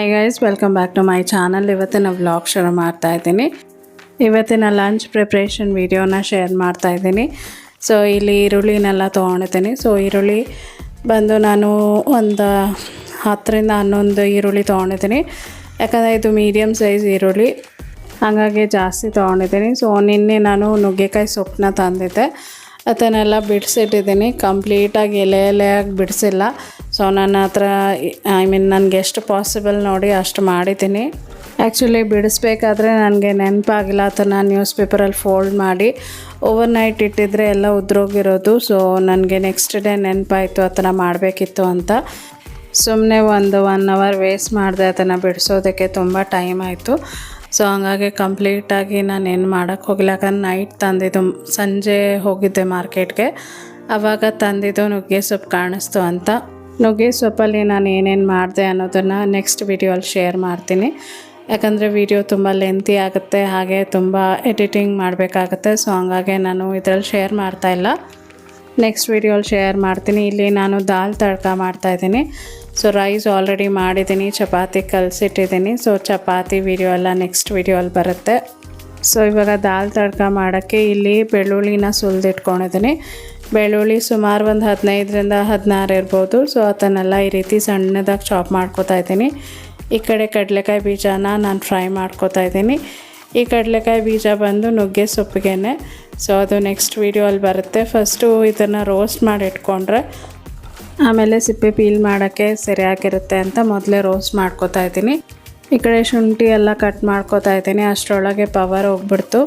Hi guys welcome back to my channel ಇವತ್ತಿನ vlog ಶುರು ಮಾಡ್ತಾ ಇದ್ದೀನಿ. ಇವತ್ತಿನ ಲಂಚ್ ಪ್ರಿಪ್ರೇಷನ್ ವಿಡಿಯೋನ ಶೇರ್ ಮಾಡ್ತಾ ಇದ್ದೀನಿ. ಸೊ ಇಲ್ಲಿ ಈರುಳ್ಳಿನೆಲ್ಲ ತೊಗೊಂಡಿದ್ದೀನಿ. ಸೊ ಈರುಳ್ಳಿ ಬಂದು ನಾನು ಒಂದು ಹತ್ತರಿಂದ ಹನ್ನೊಂದು ಈರುಳ್ಳಿ ತೊಗೊಂಡಿದ್ದೀನಿ. ಯಾಕಂದರೆ ಇದು ಮೀಡಿಯಮ್ ಸೈಜ್ ಈರುಳ್ಳಿ. ಹಾಗಾಗಿ ಜಾಸ್ತಿ ತೊಗೊಂಡಿದ್ದೀನಿ. ಸೊ ನಿನ್ನೆ ನಾನು ನುಗ್ಗೆಕಾಯಿ ಸೊಪ್ಪನ್ನ ತಂದಿದ್ದೆ. ಅದನ್ನೆಲ್ಲ ಬಿಡಿಸಿಟ್ಟಿದ್ದೀನಿ. ಕಂಪ್ಲೀಟಾಗಿ ಎಲೆ ಎಲೆಯಾಗಿ ಬಿಡಿಸಿಲ್ಲ. ಸೊ ನನ್ನ ಹತ್ರ ಐ ಮೀನ್ ನನಗೆ ಎಷ್ಟು ಪಾಸಿಬಲ್ ನೋಡಿ ಅಷ್ಟು ಮಾಡಿದ್ದೀನಿ. ಆ್ಯಕ್ಚುಲಿ ಬಿಡಿಸ್ಬೇಕಾದ್ರೆ ನನಗೆ ನೆನಪಾಗಿಲ್ಲ, ಅದನ್ನು ನ್ಯೂಸ್ ಪೇಪರಲ್ಲಿ ಫೋಲ್ಡ್ ಮಾಡಿ ಓವರ್ ನೈಟ್ ಇಟ್ಟಿದ್ರೆ ಎಲ್ಲ ಉದ್ರೋಗಿರೋದು. ಸೊ ನನಗೆ ನೆಕ್ಸ್ಟ್ ಡೇ ನೆನಪಾಯಿತು ಥರ ಮಾಡಬೇಕಿತ್ತು ಅಂತ. ಸುಮ್ಮನೆ ಒಂದು ಒನ್ ಅವರ್ ವೇಸ್ಟ್ ಮಾಡಿದೆ ಅದನ್ನು ಬಿಡಿಸೋದಕ್ಕೆ ತುಂಬ ಟೈಮ್ ಆಯಿತು. ಸೊ ಹಂಗಾಗಿ ಕಂಪ್ಲೀಟಾಗಿ ನಾನು ಏನು ಮಾಡೋಕ್ಕೆ ಹೋಗಿಲ್ಲ. ಯಾಕಂದ್ರೆ ನೈಟ್ ತಂದಿದ್ದು, ಸಂಜೆ ಹೋಗಿದ್ದೆ ಮಾರ್ಕೆಟ್ಗೆ ಆವಾಗ ತಂದಿದ್ದು ನುಗ್ಗೆ ಸೊಪ್ಪು ಕಾಣಿಸ್ತು ಅಂತ. ನುಗ್ಗೆ ಸೊಪ್ಪಲ್ಲಿ ನಾನು ಏನೇನು ಮಾಡಿದೆ ಅನ್ನೋದನ್ನು ನೆಕ್ಸ್ಟ್ ವಿಡಿಯೋಲ್ಲಿ ಶೇರ್ ಮಾಡ್ತೀನಿ. ಯಾಕಂದರೆ ವಿಡಿಯೋ ತುಂಬ ಲೆಂತಿ ಆಗುತ್ತೆ, ಹಾಗೆ ತುಂಬ ಎಡಿಟಿಂಗ್ ಮಾಡಬೇಕಾಗತ್ತೆ ಸೊ ಹಂಗಾಗಿ ನಾನು ಇದರಲ್ಲಿ ಶೇರ್ ಮಾಡ್ತಾಯಿಲ್ಲ ನೆಕ್ಸ್ಟ್ ವಿಡಿಯೋಲಿ ಶೇರ್ ಮಾಡ್ತೀನಿ. ಇಲ್ಲಿ ನಾನು ದಾಲ್ ತಡ್ಕ ಮಾಡ್ತಾಯಿದ್ದೀನಿ ಸೊ ರೈಸ್ ಆಲ್ರೆಡಿ ಮಾಡಿದ್ದೀನಿ, ಚಪಾತಿ ಕಲಸಿಟ್ಟಿದ್ದೀನಿ. ಸೊ ಚಪಾತಿ ವಿಡಿಯೋ ಎಲ್ಲ ನೆಕ್ಸ್ಟ್ ವಿಡಿಯೋಲ್ಲಿ ಬರುತ್ತೆ. ಸೊ ಇವಾಗ ದಾಲ್ ತಡ್ಕ ಮಾಡೋಕ್ಕೆ ಇಲ್ಲಿ ಬೆಳ್ಳುಳ್ಳಿನ ಸುಲಿದಿಟ್ಕೊಂಡಿದ್ದೀನಿ. ಬೆಳ್ಳುಳ್ಳಿ ಸುಮಾರು ಒಂದು ಹದಿನೈದರಿಂದ ಹದಿನಾರು ಇರ್ಬೋದು. ಸೊ ಅದನ್ನೆಲ್ಲ ಈ ರೀತಿ ಸಣ್ಣದಾಗಿ ಚಾಪ್ ಮಾಡ್ಕೋತಾ ಇದ್ದೀನಿ. ಈ ಕಡೆ ಕಡಲೆಕಾಯಿ ಬೀಜನ ನಾನು ಫ್ರೈ ಮಾಡ್ಕೋತಾ ಇದ್ದೀನಿ. ಈ ಕಡಲೆಕಾಯಿ ಬೀಜ ಬಂದು ನುಗ್ಗೆ ಸೊಪ್ಪಿಗೆನೆ. ಸೊ ಅದು ನೆಕ್ಸ್ಟ್ ವೀಡಿಯೋಲ್ಲಿ ಬರುತ್ತೆ. ಫಸ್ಟು ಇದನ್ನು ರೋಸ್ಟ್ ಮಾಡಿ ಇಟ್ಕೊಂಡ್ರೆ ಆಮೇಲೆ ಸಿಪ್ಪೆ ಪೀಲ್ ಮಾಡೋಕ್ಕೆ ಸರಿಯಾಗಿರುತ್ತೆ ಅಂತ ಮೊದಲೇ ರೋಸ್ಟ್ ಮಾಡ್ಕೋತಾ ಇದ್ದೀನಿ. ಈ ಕಡೆ ಶುಂಠಿ ಎಲ್ಲ ಕಟ್ ಮಾಡ್ಕೋತಾ ಇದ್ದೀನಿ. ಅಷ್ಟರೊಳಗೆ ಪವರ್ ಹೋಗ್ಬಿಡ್ತು.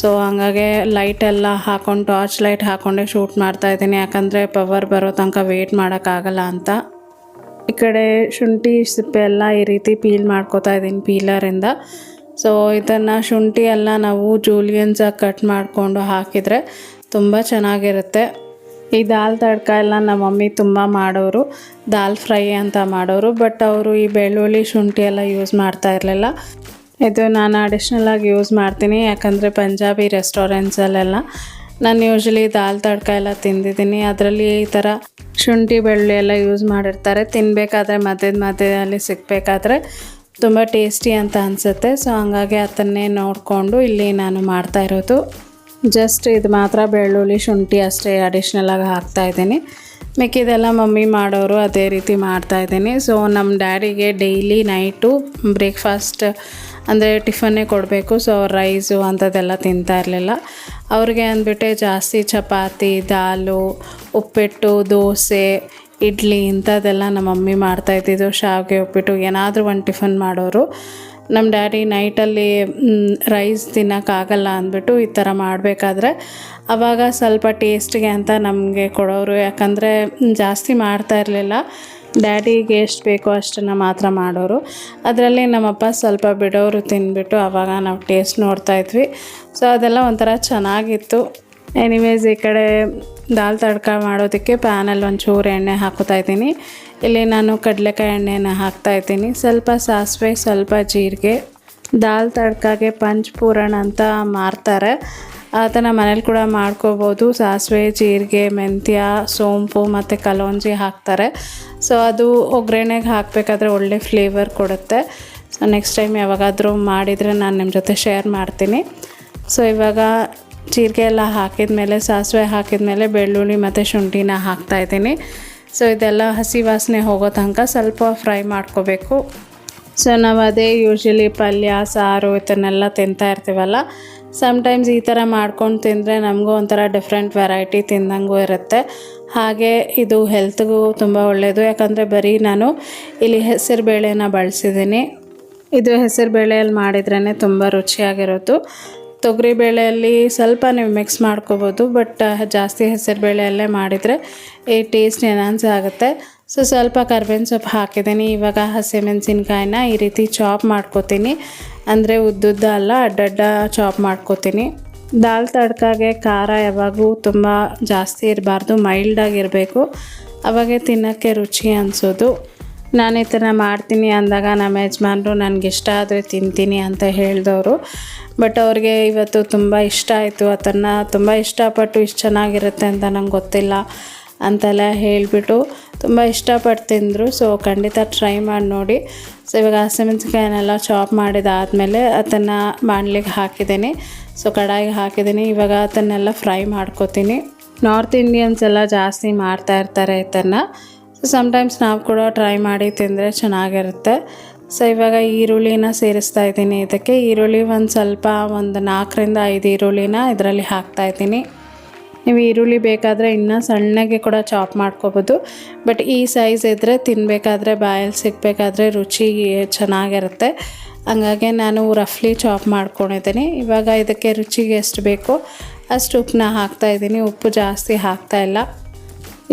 ಸೊ ಹಾಗಾಗಿ ಲೈಟ್ ಎಲ್ಲ ಹಾಕೊಂಡು ಟಾರ್ಚ್ ಲೈಟ್ ಹಾಕೊಂಡೆ ಶೂಟ್ ಮಾಡ್ತಾ ಇದ್ದೀನಿ. ಯಾಕಂದರೆ ಪವರ್ ಬರೋ ತನಕ ವೇಟ್ ಮಾಡೋಕ್ಕಾಗಲ್ಲ ಅಂತ. ಈ ಕಡೆ ಶುಂಠಿ ಸಿಪ್ಪೆ ಎಲ್ಲ ಈ ರೀತಿ ಪೀಲ್ ಮಾಡ್ಕೋತಾ ಇದ್ದೀನಿ ಪೀಲರಿಂದ ಸೊ ಇದನ್ನು ಶುಂಠಿ ಎಲ್ಲ ನಾವು ಜೂಲಿಯನ್ಸಾಗಿ ಕಟ್ ಮಾಡಿಕೊಂಡು ಹಾಕಿದರೆ ತುಂಬ ಚೆನ್ನಾಗಿರುತ್ತೆ. ಈ ದಾಲ್ ತಡ್ಕ ಎಲ್ಲ ನಮ್ಮ ಮಮ್ಮಿ ತುಂಬ ಮಾಡೋರು. ದಾಲ್ ಫ್ರೈ ಅಂತ ಮಾಡೋರು. ಬಟ್ ಅವರು ಈ ಬೆಳ್ಳುಳ್ಳಿ ಶುಂಠಿ ಎಲ್ಲ ಯೂಸ್ ಮಾಡ್ತಾ ಇರಲಿಲ್ಲ. ಇದು ನಾನು ಅಡಿಷ್ನಲ್ ಆಗಿ ಯೂಸ್ ಮಾಡ್ತೀನಿ. ಯಾಕಂದರೆ ಪಂಜಾಬಿ ರೆಸ್ಟೋರೆಂಟ್ಸಲ್ಲೆಲ್ಲ ನಾನು ಯೂಶ್ವಲಿ ದಾಲ್ ತಡ್ಕ ಎಲ್ಲ ತಿಂದಿದ್ದೀನಿ. ಅದರಲ್ಲಿ ಈ ಥರ ಶುಂಠಿ ಬೆಳ್ಳುಳ್ಳಿ ಎಲ್ಲ ಯೂಸ್ ಮಾಡಿರ್ತಾರೆ. ತಿನ್ನಬೇಕಾದ್ರೆ ಮಧ್ಯದ ಮಧ್ಯದಲ್ಲಿ ಸಿಗಬೇಕಾದ್ರೆ ತುಂಬ ಟೇಸ್ಟಿ ಅಂತ ಅನಿಸುತ್ತೆ. ಸೊ ಹಂಗಾಗಿ ಅದನ್ನೇ ನೋಡಿಕೊಂಡು ಇಲ್ಲಿ ನಾನು ಮಾಡ್ತಾ ಇರೋದು. ಜಸ್ಟ್ ಇದು ಮಾತ್ರ ಬೆಳ್ಳುಳ್ಳಿ, ಶುಂಠಿ ಅಷ್ಟೇ ಅಡಿಷ್ನಲ್ ಆಗಿ ಹಾಕ್ತಾ ಇದ್ದೀನಿ. ಮಿಕ್ಕಿದೆಲ್ಲ ಮಮ್ಮಿ ಮಾಡೋರು ಅದೇ ರೀತಿ ಮಾಡ್ತಾ ಇದ್ದೀನಿ. ಸೊ ನಮ್ಮ ಡ್ಯಾಡಿಗೆ ಡೈಲಿ ನೈಟು ಬ್ರೇಕ್ಫಾಸ್ಟ್ ಅಂದರೆ ಟಿಫನ್ನೇ ಕೊಡಬೇಕು. ಸೊ ರೈಸು ಅಂಥದ್ದೆಲ್ಲ ತಿಂತಾ ಇರಲಿಲ್ಲ. ಅವ್ರಿಗೆ ಅಂದ್ಬಿಟ್ಟೆ ಜಾಸ್ತಿ ಚಪಾತಿ, ದಾಲು, ಉಪ್ಪಿಟ್ಟು, ದೋಸೆ, ಇಡ್ಲಿ ಇಂಥದ್ದೆಲ್ಲ ನಮ್ಮ ಮಮ್ಮಿ ಮಾಡ್ತಾಯಿದ್ದಿದ್ದು ಶಾವಿಗೆ ಉಪ್ಪಿಟ್ಟು ಏನಾದರೂ ಒಂದು ಟಿಫನ್ ಮಾಡೋರು. ನಮ್ಮ ಡ್ಯಾಡಿ ನೈಟಲ್ಲಿ ರೈಸ್ ತಿನ್ನೋಕ್ಕಾಗಲ್ಲ ಅಂದ್ಬಿಟ್ಟು ಈ ಥರ ಮಾಡಬೇಕಾದ್ರೆ ಅವಾಗ ಸ್ವಲ್ಪ ಟೇಸ್ಟಿಗೆ ಅಂತ ನಮಗೆ ಕೊಡೋರು. ಯಾಕಂದರೆ ಜಾಸ್ತಿ ಮಾಡ್ತಾ ಇರಲಿಲ್ಲ. ಡ್ಯಾಡಿಗೆ ಎಷ್ಟು ಬೇಕೋ ಅಷ್ಟನ್ನು ಮಾತ್ರ ಮಾಡೋರು. ಅದರಲ್ಲಿ ನಮ್ಮಪ್ಪ ಸ್ವಲ್ಪ ಬಿಡೋರು ತಿಂದ್ಬಿಟ್ಟು ಆವಾಗ ನಾವು ಟೇಸ್ಟ್ ನೋಡ್ತಾ ಇದ್ವಿ. ಸೊ ಅದೆಲ್ಲ ಒಂಥರ ಚೆನ್ನಾಗಿತ್ತು. ಎನಿವೇಸ್ ಈ ಕಡೆ ದಾಲ್ ತಡ್ಕ ಮಾಡೋದಕ್ಕೆ ಪ್ಯಾನಲ್ಲಿ ಒಂಚೂರು ಎಣ್ಣೆ ಹಾಕೋತಾ ಇದ್ದೀನಿ. ಇಲ್ಲಿ ನಾನು ಕಡಲೆಕಾಯಿ ಎಣ್ಣೆನ ಹಾಕ್ತಾ ಇದ್ದೀನಿ. ಸ್ವಲ್ಪ ಸಾಸಿವೆ, ಸ್ವಲ್ಪ ಜೀರಿಗೆ. ದಾಲ್ ತಡ್ಕಾಗೆ ಪಂಚ್ಪೂರಣ ಅಂತ ಮಾರ್ತಾರೆ. ಅದನ್ನು ಮನೇಲಿ ಕೂಡ ಮಾಡ್ಕೋಬೋದು. ಸಾಸಿವೆ, ಜೀರಿಗೆ, ಮೆಂತ್ಯ, ಸೋಂಪು ಮತ್ತು ಕಲೋಂಜಿ ಹಾಕ್ತಾರೆ. ಸೊ ಅದು ಒಗ್ಗರಣೆಗೆ ಹಾಕಬೇಕಾದ್ರೆ ಒಳ್ಳೆ ಫ್ಲೇವರ್ ಕೊಡುತ್ತೆ. ಸೊ ನೆಕ್ಸ್ಟ್ ಟೈಮ್ ಯಾವಾಗಾದರೂ ಮಾಡಿದರೆ ನಾನು ನಿಮ್ಮ ಜೊತೆ ಶೇರ್ ಮಾಡ್ತೀನಿ. ಸೊ ಇವಾಗ ಜೀರಿಗೆ ಎಲ್ಲ ಹಾಕಿದ ಮೇಲೆ ಸಾಸಿವೆ ಹಾಕಿದ ಮೇಲೆ ಬೆಳ್ಳುಳ್ಳಿ ಮತ್ತು ಶುಂಠಿನ ಹಾಕ್ತಾಯಿದ್ದೀನಿ ಸೊ ಇದೆಲ್ಲ ಹಸಿ ವಾಸನೆ ಹೋಗೋ ತನಕ ಸ್ವಲ್ಪ ಫ್ರೈ ಮಾಡ್ಕೋಬೇಕು. ಸೊ ನಾವು ಅದೇ ಯೂಶ್ವಲಿ ಪಲ್ಯ ಸಾರು ಇದನ್ನೆಲ್ಲ ತಿಂತಾ ಇರ್ತೀವಲ್ಲ? ಸಮ್ಟೈಮ್ಸ್ ಈ ಥರ ಮಾಡ್ಕೊಂಡು ತಿಂದರೆ ನಮಗೂ ಒಂಥರ ಡಿಫ್ರೆಂಟ್ ವೆರೈಟಿ ತಿಂದಂಗೂ ಇರುತ್ತೆ. ಹಾಗೆ ಇದು ಹೆಲ್ತ್ಗೂ ತುಂಬ ಒಳ್ಳೆಯದು ಯಾಕಂದರೆ ಬರೀ ನಾನು ಇಲ್ಲಿ ಹೆಸರು ಬೇಳೆನ ಬಳಸಿದ್ದೀನಿ. ಇದು ಹೆಸರು ಬೇಳೆಯಲ್ಲಿ ಮಾಡಿದ್ರೇ ತುಂಬ ರುಚಿಯಾಗಿರೋದು. ತೊಗರಿ ಬೇಳೆಯಲ್ಲಿ ಸ್ವಲ್ಪ ನೀವು ಮಿಕ್ಸ್ ಮಾಡ್ಕೋಬೋದು ಬಟ್ ಜಾಸ್ತಿ ಹೆಸರು ಬೇಳೆಯಲ್ಲೇ ಮಾಡಿದರೆ ಈ ಟೇಸ್ಟ್ ಎನ್ಹಾನ್ಸ್ ಆಗುತ್ತೆ. ಸೊ ಸ್ವಲ್ಪ ಕರ್ಬೇವಿನ ಸೊಪ್ಪು ಹಾಕಿದ್ದೀನಿ. ಇವಾಗ ಹಸಿಮೆಣಸಿನ್ಕಾಯಿನ ಈ ರೀತಿ ಚಾಪ್ ಮಾಡ್ಕೋತೀನಿ. ಅಂದರೆ ಉದ್ದುದ್ದ ಅಲ್ಲ ಅಡ್ಡಡ್ಡ ಚಾಪ್ ಮಾಡ್ಕೋತೀನಿ. ದಾಲ್ ತಡ್ಕಾಗೆ ಖಾರ ಯಾವಾಗೂ ತುಂಬ ಜಾಸ್ತಿ ಇರಬಾರ್ದು ಮೈಲ್ಡಾಗಿರಬೇಕು ಅವಾಗೆ ತಿನ್ನೋಕ್ಕೆ ರುಚಿ ಅನಿಸೋದು. ನಾನು ಈ ಥರ ಮಾಡ್ತೀನಿ ಅಂದಾಗ ನಮ್ಮ ಯಜಮಾನ್ರು ನನಗೆ ಇಷ್ಟ ಆದರೆ ತಿಂತೀನಿ ಅಂತ ಹೇಳಿದವರು. ಬಟ್ ಅವ್ರಿಗೆ ಇವತ್ತು ತುಂಬ ಇಷ್ಟ ಆಯಿತು. ಅದನ್ನು ತುಂಬ ಇಷ್ಟಪಟ್ಟು ಇಷ್ಟು ಚೆನ್ನಾಗಿರುತ್ತೆ ಅಂತ ನಂಗೆ ಗೊತ್ತಿಲ್ಲ ಅಂತೆಲ್ಲ ಹೇಳಿಬಿಟ್ಟು ತುಂಬ ಇಷ್ಟಪಟ್ಟು ತಿಂದರು ಸೊ ಖಂಡಿತ ಟ್ರೈ ಮಾಡಿ ನೋಡಿ. ಸೊ ಇವಾಗ ಹಸಿಮೆಣಸಿನ್ಕಾಯಿನೆಲ್ಲ ಚಾಪ್ ಮಾಡಿದಾದಮೇಲೆ ಅದನ್ನು ಬಾಣಲಿಗೆ ಹಾಕಿದ್ದೀನಿ. ಸೊ ಕಡಾಯಿಗೆ ಹಾಕಿದ್ದೀನಿ. ಇವಾಗ ಅದನ್ನೆಲ್ಲ ಫ್ರೈ ಮಾಡ್ಕೊತೀನಿ. ನಾರ್ತ್ ಇಂಡಿಯನ್ಸ್ ಎಲ್ಲ ಜಾಸ್ತಿ ಮಾಡ್ತಾ ಇರ್ತಾರೆ ಇದನ್ನು. ಸೊ ಸಮ್ಟೈಮ್ಸ್ ನಾವು ಕೂಡ ಟ್ರೈ ಮಾಡಿ ತಿಂದರೆ ಚೆನ್ನಾಗಿರುತ್ತೆ. ಸೊ ಇವಾಗ ಈರುಳ್ಳಿನ ಸೇರಿಸ್ತಾ ಇದ್ದೀನಿ ಇದಕ್ಕೆ. ಈರುಳ್ಳಿ ಒಂದು ಸ್ವಲ್ಪ ಒಂದು ನಾಲ್ಕರಿಂದ ಐದು ಈರುಳ್ಳಿನ ಇದರಲ್ಲಿ ಹಾಕ್ತಾ ಇದ್ದೀನಿ. ನೀವು ಈರುಳ್ಳಿ ಬೇಕಾದರೆ ಇನ್ನೂ ಸಣ್ಣಗೆ ಕೂಡ ಚಾಪ್ ಮಾಡ್ಕೋಬೋದು. ಬಟ್ ಈ ಸೈಜ್ ಇದ್ದರೆ ತಿನ್ನಬೇಕಾದ್ರೆ ಬಾಯಲ್ಲಿ ಸಿಗಬೇಕಾದ್ರೆ ರುಚಿ ಚೆನ್ನಾಗಿರುತ್ತೆ. ಹಂಗಾಗಿ ನಾನು ರಫ್ಲಿ ಚಾಪ್ ಮಾಡ್ಕೊಂಡಿದ್ದೀನಿ. ಇವಾಗ ಇದಕ್ಕೆ ರುಚಿಗೆ ಎಷ್ಟು ಬೇಕೋ ಅಷ್ಟು ಉಪ್ಪನ್ನ ಹಾಕ್ತಾಯಿದ್ದೀನಿ ಉಪ್ಪು ಜಾಸ್ತಿ ಹಾಕ್ತಾ ಇಲ್ಲ.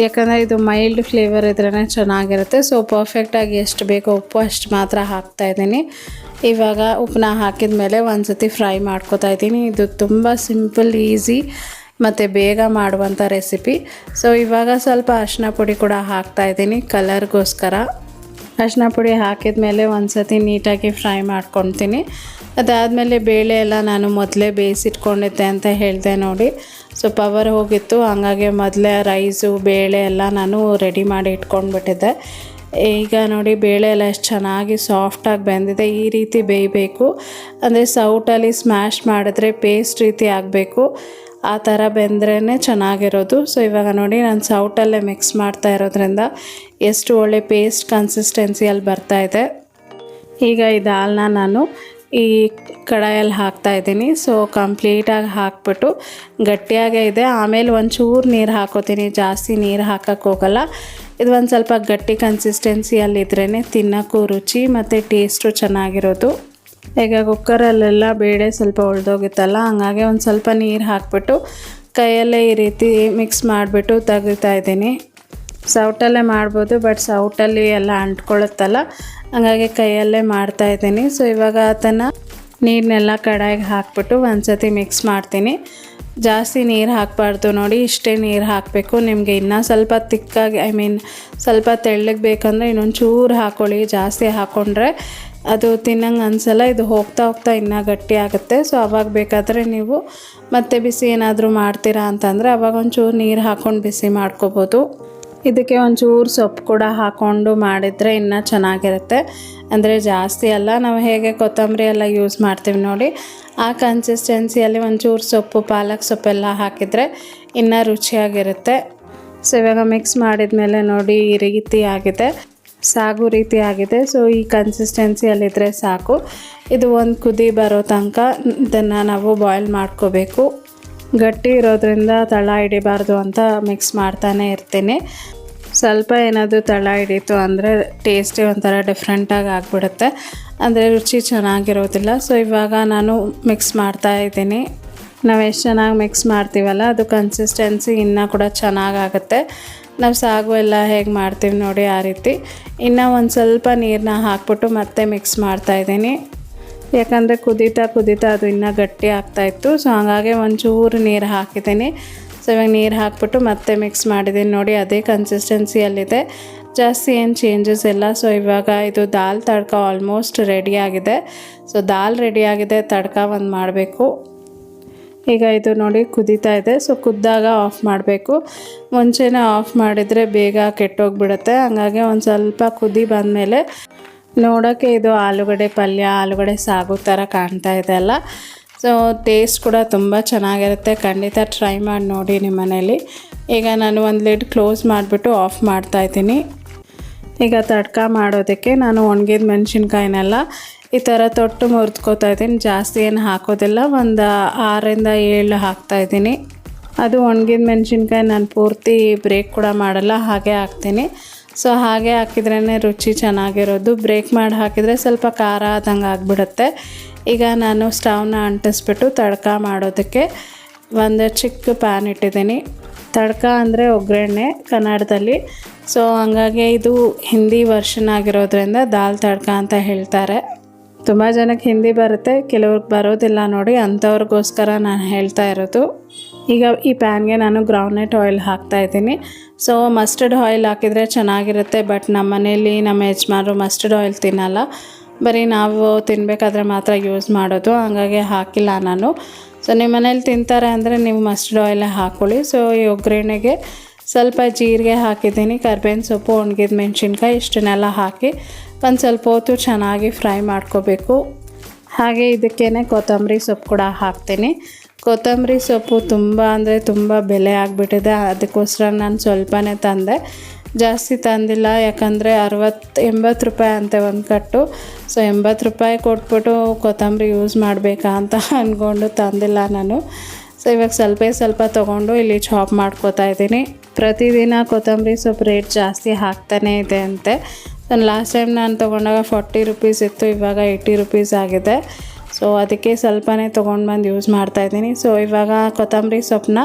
ಯಾಕಂದರೆ ಇದು ಮೈಲ್ಡ್ ಫ್ಲೇವರ್ ಇದ್ರೇ ಚೆನ್ನಾಗಿರುತ್ತೆ. ಸೊ ಪರ್ಫೆಕ್ಟಾಗಿ ಎಷ್ಟು ಬೇಕೋ ಉಪ್ಪು ಅಷ್ಟು ಮಾತ್ರ ಹಾಕ್ತಾಯಿದ್ದೀನಿ ಇವಾಗ ಉಪ್ಪನ್ನ ಹಾಕಿದ ಮೇಲೆ ಒಂದು ಸತಿ ಫ್ರೈ ಮಾಡ್ಕೋತಾ ಇದ್ದೀನಿ. ಇದು ತುಂಬ ಸಿಂಪಲ್, ಈಸಿ ಮತ್ತು ಬೇಗ ಮಾಡುವಂಥ ರೆಸಿಪಿ ಸೊ ಇವಾಗ ಸ್ವಲ್ಪ ಅರಿಶಿನ ಪುಡಿ ಕೂಡ ಹಾಕ್ತಾ ಇದ್ದೀನಿ ಕಲರ್ಗೋಸ್ಕರ. ಅರಿಶಿನ ಪುಡಿ ಹಾಕಿದ ಮೇಲೆ ಒಂದು ಸತಿ ನೀಟಾಗಿ ಫ್ರೈ ಮಾಡ್ಕೊತೀನಿ ಅದಾದಮೇಲೆ ಬೇಳೆ ಎಲ್ಲ ನಾನು ಮೊದಲೇ ಬೇಯಿಸಿಟ್ಕೊಂಡಿದ್ದೆ ಅಂತ ಹೇಳಿದೆ ನೋಡಿ. ಸೊ ಪವರ್ ಹೋಗಿತ್ತು, ಹಾಗಾಗಿ ಮೊದಲೇ ರೈಸು ಬೇಳೆ ಎಲ್ಲ ನಾನು ರೆಡಿ ಮಾಡಿ ಇಟ್ಕೊಂಡ್ಬಿಟ್ಟಿದ್ದೆ. ಈಗ ನೋಡಿ ಬೇಳೆ ಎಲ್ಲ ಎಷ್ಟು ಚೆನ್ನಾಗಿ ಸಾಫ್ಟಾಗಿ ಬೆಂದಿದೆ, ಈ ರೀತಿ ಬೇಯಬೇಕು. ಅಂದರೆ ಸೌಟಲ್ಲಿ ಸ್ಮ್ಯಾಶ್ ಮಾಡಿದ್ರೆ ಪೇಸ್ಟ್ ರೀತಿ ಆಗಬೇಕು. ಆ ಥರ ಬೆಂದ್ರೇ ಚೆನ್ನಾಗಿರೋದು. ಸೊ ಇವಾಗ ನೋಡಿ ನಾನು ಸೌಟಲ್ಲೇ ಮಿಕ್ಸ್ ಮಾಡ್ತಾ ಇರೋದ್ರಿಂದ ಎಷ್ಟು ಒಳ್ಳೆ ಪೇಸ್ಟ್ ಕನ್ಸಿಸ್ಟೆನ್ಸಿಯಲ್ಲಿ ಬರ್ತಾ ಇದೆ. ಈಗ ಈ ದಾಲ್ನ ನಾನು ಈ ಕಡಾಯಲ್ಲಿ ಹಾಕ್ತಾ ಇದ್ದೀನಿ. ಸೊ ಕಂಪ್ಲೀಟಾಗಿ ಹಾಕ್ಬಿಟ್ಟು ಗಟ್ಟಿಯಾಗೇ ಇದೆ. ಆಮೇಲೆ ಒಂಚೂರು ನೀರು ಹಾಕೋತೀನಿ. ಜಾಸ್ತಿ ನೀರು ಹಾಕೋಕ್ಕೆ ಹೋಗಲ್ಲ. ಇದು ಒಂದು ಸ್ವಲ್ಪ ಗಟ್ಟಿ ಕನ್ಸಿಸ್ಟೆನ್ಸಿಯಲ್ಲಿದ್ರೇ ತಿನ್ನೋಕ್ಕೂ ರುಚಿ ಮತ್ತು ಟೇಸ್ಟು ಚೆನ್ನಾಗಿರೋದು. ಈಗ ಕುಕ್ಕರಲ್ಲೆಲ್ಲ ಬೇಳೆ ಸ್ವಲ್ಪ ಉಳ್ದೋಗಿತ್ತಲ್ಲ ಹಂಗಾಗಿ ಒಂದು ಸ್ವಲ್ಪ ನೀರು ಹಾಕ್ಬಿಟ್ಟು ಕೈಯಲ್ಲೇ ಈ ರೀತಿ ಮಿಕ್ಸ್ ಮಾಡಿಬಿಟ್ಟು ತೆಗಿತಾ ಇದ್ದೀನಿ. ಸೌಟಲ್ಲೇ ಮಾಡ್ಬೋದು ಬಟ್ ಸೌಟಲ್ಲಿ ಎಲ್ಲ ಅಂಟ್ಕೊಳ್ಳುತ್ತಲ್ಲ, ಹಂಗಾಗಿ ಕೈಯಲ್ಲೇ ಮಾಡ್ತಾ ಇದ್ದೀನಿ. ಸೊ ಇವಾಗ ಅದನ್ನು ನೀರನ್ನೆಲ್ಲ ಕಡಾಯಿಗೆ ಹಾಕ್ಬಿಟ್ಟು ಒಂದು ಸತಿ ಮಿಕ್ಸ್ ಮಾಡ್ತೀನಿ. ಜಾಸ್ತಿ ನೀರು ಹಾಕಬಾರ್ದು ನೋಡಿ, ಇಷ್ಟೇ ನೀರು ಹಾಕಬೇಕು. ನಿಮಗೆ ಇನ್ನೂ ಸ್ವಲ್ಪ ತಿಕ್ಕಾಗಿ ಐ ಮೀನ್ ಸ್ವಲ್ಪ ತೆಳ್ಳಗೆ ಬೇಕಂದರೆ ಇನ್ನೊಂದು ಚೂರು ಹಾಕ್ಕೊಳ್ಳಿ ಜಾಸ್ತಿ ಹಾಕ್ಕೊಂಡ್ರೆ ಅದು ತಿನ್ನಂಗೆ ಅನಿಸಲ್ಲ, ಇದು ಹೋಗ್ತಾ ಹೋಗ್ತಾ ಇನ್ನೂ ಗಟ್ಟಿ ಆಗುತ್ತೆ. ಸೊ ಅವಾಗ ಬೇಕಾದರೆ ನೀವು ಮತ್ತೆ ಬಿಸಿ ಏನಾದರೂ ಮಾಡ್ತೀರಾ ಅಂತಂದರೆ ಅವಾಗ ಒಂಚೂರು ನೀರು ಹಾಕ್ಕೊಂಡು ಬಿಸಿ ಮಾಡ್ಕೋಬೋದು. ಇದಕ್ಕೆ ಒಂಚೂರು ಸೊಪ್ಪು ಕೂಡ ಹಾಕ್ಕೊಂಡು ಮಾಡಿದರೆ ಇನ್ನೂ ಚೆನ್ನಾಗಿರುತ್ತೆ. ಅಂದರೆ ಜಾಸ್ತಿ ಅಲ್ಲ. ನಾವು ಹೇಗೆ ಕೊತ್ತಂಬರಿ ಎಲ್ಲ ಯೂಸ್ ಮಾಡ್ತೀವಿ ನೋಡಿ. ಆ ಕನ್ಸಿಸ್ಟೆನ್ಸಿಯಲ್ಲಿ ಒಂಚೂರು ಸೊಪ್ಪು, ಪಾಲಕ್ ಸೊಪ್ಪೆಲ್ಲ ಹಾಕಿದರೆ ಇನ್ನೂ ರುಚಿಯಾಗಿರುತ್ತೆ. ಸೊ ಇವಾಗ ಮಿಕ್ಸ್ ಮಾಡಿದ ಮೇಲೆ ನೋಡಿ ಈ ರೀತಿ ಆಗಿದೆ. ಸಾಗು ರೀತಿ ಆಗಿದೆ. ಸೊ ಈ ಕನ್ಸಿಸ್ಟೆನ್ಸಿಯಲ್ಲಿದ್ದರೆ ಸಾಕು. ಇದು ಒಂದು ಕುದಿ ಬರೋ ತನಕ ಇದನ್ನು ನಾವು ಬಾಯ್ಲ್ ಮಾಡ್ಕೋಬೇಕು. ಗಟ್ಟಿ ಇರೋದ್ರಿಂದ ತಳ ಹಿಡಿಬಾರ್ದು ಅಂತ ಮಿಕ್ಸ್ ಮಾಡ್ತಾನೆ ಇರ್ತೀನಿ. ಸ್ವಲ್ಪ ಏನಾದರೂ ತಳ ಹಿಡಿತು ಅಂದರೆ ಟೇಸ್ಟೇ ಒಂಥರ ಡಿಫ್ರೆಂಟಾಗಿ ಆಗಿಬಿಡುತ್ತೆ. ಅಂದರೆ ರುಚಿ ಚೆನ್ನಾಗಿರೋದಿಲ್ಲ. ಸೊ ಇವಾಗ ನಾನು ಮಿಕ್ಸ್ ಮಾಡ್ತಾ ಇದ್ದೀನಿ. ನಾವು ಎಷ್ಟು ಚೆನ್ನಾಗಿ ಮಿಕ್ಸ್ ಮಾಡ್ತೀವಲ್ಲ, ಅದು ಕನ್ಸಿಸ್ಟೆನ್ಸಿ ಇನ್ನೂ ಕೂಡ ಚೆನ್ನಾಗಾಗುತ್ತೆ. ನಾವು ಸಾಗು ಎಲ್ಲ ಹೇಗೆ ಮಾಡ್ತೀವಿ ನೋಡಿ ಆ ರೀತಿ. ಇನ್ನು ಒಂದು ಸ್ವಲ್ಪ ನೀರನ್ನ ಹಾಕ್ಬಿಟ್ಟು ಮತ್ತೆ ಮಿಕ್ಸ್ ಮಾಡ್ತಾ ಇದ್ದೀನಿ. ಯಾಕಂದರೆ ಕುದೀತಾ ಕುದೀತಾ ಅದು ಇನ್ನೂ ಗಟ್ಟಿ ಆಗ್ತಾಯಿತ್ತು ಸೊ ಹಾಗಾಗಿ ಒಂಚೂರು ನೀರು ಹಾಕಿದ್ದೀನಿ. ಇವಾಗ ನೀರು ಹಾಕ್ಬಿಟ್ಟು ಮತ್ತೆ ಮಿಕ್ಸ್ ಮಾಡಿದ್ದೀನಿ ನೋಡಿ, ಅದೇ ಕನ್ಸಿಸ್ಟೆನ್ಸಿಯಲ್ಲಿದೆ ಜಾಸ್ತಿ ಏನು ಚೇಂಜಸ್ ಇಲ್ಲ. ಸೊ ಇವಾಗ ಇದು ದಾಲ್ ತಡ್ಕ ಆಲ್ಮೋಸ್ಟ್ ರೆಡಿ ಆಗಿದೆ. ಸೊ ದಾಲ್ ರೆಡಿ ಆಗಿದೆ, ತಡ್ಕ ಒಂದು ಮಾಡಬೇಕು. ಈಗ ಇದು ನೋಡಿ ಕುದೀತಾ ಇದೆ. ಸೊ ಕುದ್ದಾಗ ಆಫ್ ಮಾಡಬೇಕು. ಮುಂಚೆನೇ ಆಫ್ ಮಾಡಿದರೆ ಬೇಗ ಕೆಟ್ಟೋಗ್ಬಿಡುತ್ತೆ. ಹಂಗಾಗಿ ಒಂದು ಸ್ವಲ್ಪ ಕುದಿ ಬಂದಮೇಲೆ ನೋಡೋಕ್ಕೆ ಇದು ಆಲೂಗಡ್ಡೆ ಪಲ್ಯ ಆಲೂಗಡೆ ಸಾಗು ಥರ ಕಾಣ್ತಾ ಇದೆ ಅಲ್ಲ. ಸೊ ಟೇಸ್ಟ್ ಕೂಡ ತುಂಬ ಚೆನ್ನಾಗಿರುತ್ತೆ. ಖಂಡಿತ ಟ್ರೈ ಮಾಡಿ ನೋಡಿ ನಿಮ್ಮ ಮನೇಲಿ. ಈಗ ನಾನು ಒಂದು ಲಿಡ್ ಕ್ಲೋಸ್ ಮಾಡಿಬಿಟ್ಟು ಆಫ್ ಮಾಡ್ತಾಯಿದ್ದೀನಿ ಈಗ ತಡ್ಕ ಮಾಡೋದಕ್ಕೆ ನಾನು ಒಣಗಿದ ಮೆಣಸಿನ್ಕಾಯಿನೆಲ್ಲ ಈ ಥರ ತೊಟ್ಟು ಮುರಿದ್ಕೋತಾ ಇದ್ದೀನಿ. ಜಾಸ್ತಿ ಏನು ಹಾಕೋದಿಲ್ಲ. ಒಂದು ಆರರಿಂದ ಏಳು ಹಾಕ್ತಾಯಿದ್ದೀನಿ ಅದು ಒಣಗಿದ ಮೆಣಸಿನ್ಕಾಯಿ ನಾನು ಪೂರ್ತಿ ಬ್ರೇಕ್ ಕೂಡ ಮಾಡಲ್ಲ. ಹಾಗೆ ಹಾಕ್ತೀನಿ. ಸೊ ಹಾಗೆ ಹಾಕಿದ್ರೇ ರುಚಿ ಚೆನ್ನಾಗಿರೋದು. ಬ್ರೇಕ್ ಮಾಡಿ ಹಾಕಿದರೆ ಸ್ವಲ್ಪ ಖಾರ ಆದಂಗೆ ಆಗಿಬಿಡುತ್ತೆ. ಈಗ ನಾನು ಸ್ಟವ್ನ ಅಂಟಿಸ್ಬಿಟ್ಟು ತಡ್ಕ ಮಾಡೋದಕ್ಕೆ ಒಂದು ಚಿಕ್ಕ ಪ್ಯಾನ್ ಇಟ್ಟಿದ್ದೀನಿ. ತಡ್ಕ ಅಂದರೆ ಒಗ್ಗರಣೆ ಕನ್ನಡದಲ್ಲಿ. ಸೊ ಹಂಗಾಗಿ ಇದು ಹಿಂದಿ ವರ್ಷನ್ ಆಗಿರೋದ್ರಿಂದ ದಾಲ್ ತಡ್ಕ ಅಂತ ಹೇಳ್ತಾರೆ. ತುಂಬ ಜನಕ್ಕೆ ಹಿಂದಿ ಬರುತ್ತೆ. ಕೆಲವ್ರಿಗೆ ಬರೋದಿಲ್ಲ ನೋಡಿ, ಅಂಥವ್ರಿಗೋಸ್ಕರ ನಾನು ಹೇಳ್ತಾ ಇರೋದು. ಈಗ ಈ ಪ್ಯಾನ್ಗೆ ನಾನು ಗ್ರೌಂಡ್ನೆಟ್ ಆಯಿಲ್ ಹಾಕ್ತಾ ಇದ್ದೀನಿ. ಸೊ ಮಸ್ಟರ್ಡ್ ಆಯಿಲ್ ಹಾಕಿದರೆ ಚೆನ್ನಾಗಿರುತ್ತೆ ಬಟ್ ನಮ್ಮ ಮನೇಲಿ ನಮ್ಮ ಯಜಮಾನರು ಮಸ್ಟರ್ಡ್ ಆಯಿಲ್ ತಿನ್ನಲ್ಲ. ಬರೀ ನಾವು ತಿನ್ನಬೇಕಾದ್ರೆ ಮಾತ್ರ ಯೂಸ್ ಮಾಡೋದು, ಹಂಗಾಗಿ ಹಾಕಿಲ್ಲ ನಾನು. ಸೊ ನಿಮ್ಮ ಮನೇಲಿ ತಿಂತಾರೆ ಅಂದರೆ ನೀವು ಮಸ್ಟರ್ಡ್ ಆಯಿಲೇ ಹಾಕ್ಕೊಳ್ಳಿ ಸೊ ಈ ಒಗ್ಗರಣೆಗೆ ಸ್ವಲ್ಪ ಜೀರಿಗೆ ಹಾಕಿದ್ದೀನಿ, ಕರ್ಬೇವಿನ ಸೊಪ್ಪು, ಒಣಗಿದ ಮೆಣಸಿನ್ಕಾಯಿ, ಇಷ್ಟನ್ನೆಲ್ಲ ಹಾಕಿ ಒಂದು ಸ್ವಲ್ಪ ಹೊತ್ತು ಚೆನ್ನಾಗಿ ಫ್ರೈ ಮಾಡ್ಕೋಬೇಕು. ಹಾಗೆ ಇದಕ್ಕೇ ಕೊತ್ತಂಬರಿ ಸೊಪ್ಪು ಕೂಡ ಹಾಕ್ತೀನಿ. ಕೊತ್ತಂಬರಿ ಸೊಪ್ಪು ತುಂಬ ಅಂದರೆ ತುಂಬ ಬೆಲೆ ಆಗಿಬಿಟ್ಟಿದೆ. ಅದಕ್ಕೋಸ್ಕರ ನಾನು ಸ್ವಲ್ಪನೇ ತಂದೆ. ಜಾಸ್ತಿ ತಂದಿಲ್ಲ, ಯಾಕಂದರೆ ಅರವತ್ತು, ಎಂಬತ್ತು ರೂಪಾಯಿ ಅಂತೆ ಒಂದು ಕಟ್ಟು. ಸೊ, ಎಂಬತ್ತು ರೂಪಾಯಿ ಕೊಟ್ಬಿಟ್ಟು ಕೊತ್ತಂಬರಿ ಯೂಸ್ ಮಾಡಬೇಕಾ ಅಂತ ಅಂದ್ಕೊಂಡು ತಂದಿಲ್ಲ ನಾನು. ಸೊ, ಇವಾಗ ಸ್ವಲ್ಪ ಸ್ವಲ್ಪ ತೊಗೊಂಡು ಇಲ್ಲಿ ಚಾಪ್ ಮಾಡ್ಕೋತಾ ಇದ್ದೀನಿ. ಪ್ರತಿದಿನ ಕೊತ್ತಂಬರಿ ಸೊಪ್ಪು ರೇಟ್ ಜಾಸ್ತಿ ಹಾಕ್ತಾನೇ ಇದೆ ಅಂತೆ. ಲಾಸ್ಟ್ ಟೈಮ್ ನಾನು ತೊಗೊಂಡಾಗ ಫಾರ್ಟಿ ರುಪೀಸ್ ಇತ್ತು, ಇವಾಗ ಏಯ್ಟಿ ರುಪೀಸ್ ಆಗಿದೆ. ಸೊ ಅದಕ್ಕೆ ಸ್ವಲ್ಪನೇ ತೊಗೊಂಡು ಬಂದು ಯೂಸ್ ಮಾಡ್ತಾಯಿದ್ದೀನಿ ಸೊ ಇವಾಗ ಕೊತ್ತಂಬರಿ ಸೊಪ್ಪನ್ನ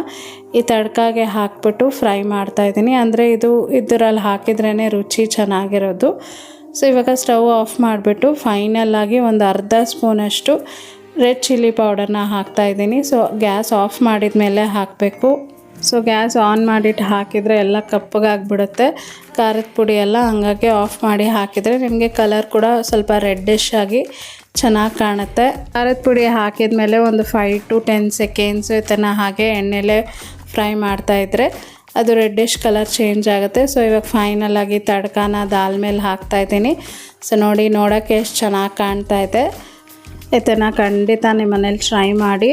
ಈ ತಡ್ಕಾಗೆ ಹಾಕ್ಬಿಟ್ಟು ಫ್ರೈ ಮಾಡ್ತಾಯಿದ್ದೀನಿ ಅಂದರೆ ಇದು ಇದರಲ್ಲಿ ಹಾಕಿದ್ರೇ ರುಚಿ ಚೆನ್ನಾಗಿರೋದು. ಸೊ ಇವಾಗ ಸ್ಟವ್ ಆಫ್ ಮಾಡಿಬಿಟ್ಟು ಫೈನಲ್ಲಾಗಿ ಒಂದು ಅರ್ಧ ಸ್ಪೂನಷ್ಟು ರೆಡ್ ಚಿಲ್ಲಿ ಪೌಡರ್ನ ಹಾಕ್ತಾಯಿದ್ದೀನಿ ಸೊ ಗ್ಯಾಸ್ ಆಫ್ ಮಾಡಿದ ಮೇಲೆ ಹಾಕಬೇಕು. ಸೊ ಗ್ಯಾಸ್ ಆನ್ ಮಾಡಿಟ್ಟು ಹಾಕಿದರೆ ಎಲ್ಲ ಕಪ್ಪಗಾಗ್ಬಿಡುತ್ತೆ. ಖಾರದ ಪುಡಿ ಎಲ್ಲ ಹಂಗಾಗಿ ಆಫ್ ಮಾಡಿ ಹಾಕಿದರೆ ನಿಮಗೆ ಕಲರ್ ಕೂಡ ಸ್ವಲ್ಪ ರೆಡ್ಡಿಶ್ ಆಗಿ ಚೆನ್ನಾಗಿ ಕಾಣುತ್ತೆ. ಖಾರದ ಪುಡಿ ಹಾಕಿದ ಮೇಲೆ ಒಂದು ಫೈವ್ ಟು ಟೆನ್ ಸೆಕೆಂಡ್ಸ್ ಇತನ ಹಾಗೆ ಎಣ್ಣೆಲೆ ಫ್ರೈ ಮಾಡ್ತಾಯಿದ್ರೆ ಅದು ರೆಡ್ಡಿಶ್ ಕಲರ್ ಚೇಂಜ್ ಆಗುತ್ತೆ. ಸೊ ಇವಾಗ ಫೈನಲ್ ಆಗಿ ತಡ್ಕಾನ ದಾಲ್ ಮೇಲೆ ಹಾಕ್ತಾಯಿದ್ದೀನಿ ಸೊ ನೋಡಿ ನೋಡೋಕ್ಕೆ ಎಷ್ಟು ಚೆನ್ನಾಗಿ ಕಾಣ್ತಾ ಇದೆ. ಇತನ ಖಂಡಿತ ನಿಮ್ಮ ಮನೇಲಿ ಟ್ರೈ ಮಾಡಿ.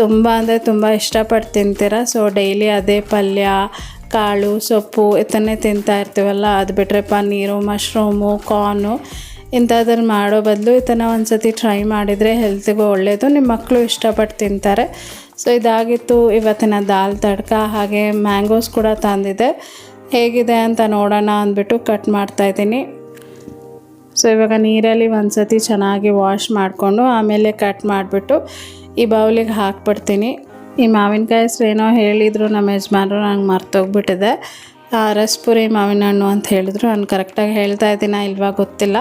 ತುಂಬ ಅಂದರೆ ತುಂಬ ಇಷ್ಟಪಟ್ಟು ತಿಂತೀರ? ಸೊ ಡೈಲಿ ಅದೇ ಪಲ್ಯ, ಕಾಳು, ಸೊಪ್ಪು ಇದನ್ನೇ ತಿಂತಾ ಇರ್ತೀವಲ್ಲ, ಅದು ಬಿಟ್ಟರೆ ಪನ್ನೀರು ಮಶ್ರೂಮು ಕಾರ್ನು ಇಂಥದ್ರಲ್ಲಿ ಮಾಡೋ ಬದಲು ಇದನ್ನು ಒಂದು ಸತಿ ಟ್ರೈ ಮಾಡಿದರೆ ಹೆಲ್ತಿಗೂ ಒಳ್ಳೆಯದು ನಿಮ್ಮ ಮಕ್ಕಳು ಇಷ್ಟಪಟ್ಟು ತಿಂತಾರೆ. ಸೊ ಇದಾಗಿತ್ತು ಇವತ್ತಿನ ದಾಲ್ ತಡ್ಕ. ಹಾಗೆ ಮ್ಯಾಂಗೋಸ್ ಕೂಡ ತಂದಿದೆ ಹೇಗಿದೆ ಅಂತ ನೋಡೋಣ ಅಂದ್ಬಿಟ್ಟು ಕಟ್ ಮಾಡ್ತಾಯಿದ್ದೀನಿ ಸೊ ಇವಾಗ ನೀರಲ್ಲಿ ಒಂದು ಸತಿ ಚೆನ್ನಾಗಿ ವಾಶ್ ಮಾಡಿಕೊಂಡು ಆಮೇಲೆ ಕಟ್ ಮಾಡಿಬಿಟ್ಟು ಈ ಬೌಲಿಗೆ ಹಾಕ್ಬಿಡ್ತೀನಿ. ಈ ಮಾವಿನಕಾಯಿ ಏನೋ ಹೇಳಿದರು ನಮ್ಮ ಯಜಮಾನರು, ನಂಗೆ ಮರ್ತೋಗ್ಬಿಟ್ಟಿದೆ. ರಸ್ಪುರಿ ಮಾವಿನ ಹಣ್ಣು ಅಂತ ಹೇಳಿದ್ರು. ನಾನು ಕರೆಕ್ಟಾಗಿ ಹೇಳ್ತಾ ಇದ್ದೀನ ಇಲ್ವಾ ಗೊತ್ತಿಲ್ಲ.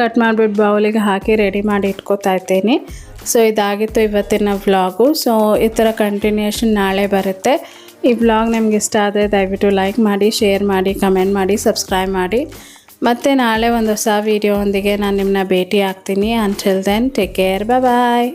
ಕಟ್ ಮಾಡಿಬಿಟ್ಟು ಬೌಲಿಗೆ ಹಾಕಿ ರೆಡಿ ಮಾಡಿ ಇಟ್ಕೋತಾ ಇದ್ದೀನಿ. ಸೊ ಇದಾಗಿತ್ತು ಇವತ್ತಿನ ವ್ಲಾಗು. ಸೊ ಈ ಥರ ಕಂಟಿನ್ಯೂಷನ್ ನಾಳೆ ಬರುತ್ತೆ. ಈ ವ್ಲಾಗ್ ನಿಮ್ಗೆ ಇಷ್ಟ ಆದರೆ ದಯವಿಟ್ಟು ಲೈಕ್ ಮಾಡಿ ಶೇರ್ ಮಾಡಿ ಕಮೆಂಟ್ ಮಾಡಿ ಸಬ್ಸ್ಕ್ರೈಬ್ ಮಾಡಿ. ಮತ್ತು ನಾಳೆ ಒಂದು ಹೊಸ ವೀಡಿಯೋ ಒಂದಿಗೆ ನಾನು ನಿಮ್ಮನ್ನ ಭೇಟಿ ಆಗ್ತೀನಿ until then take care bye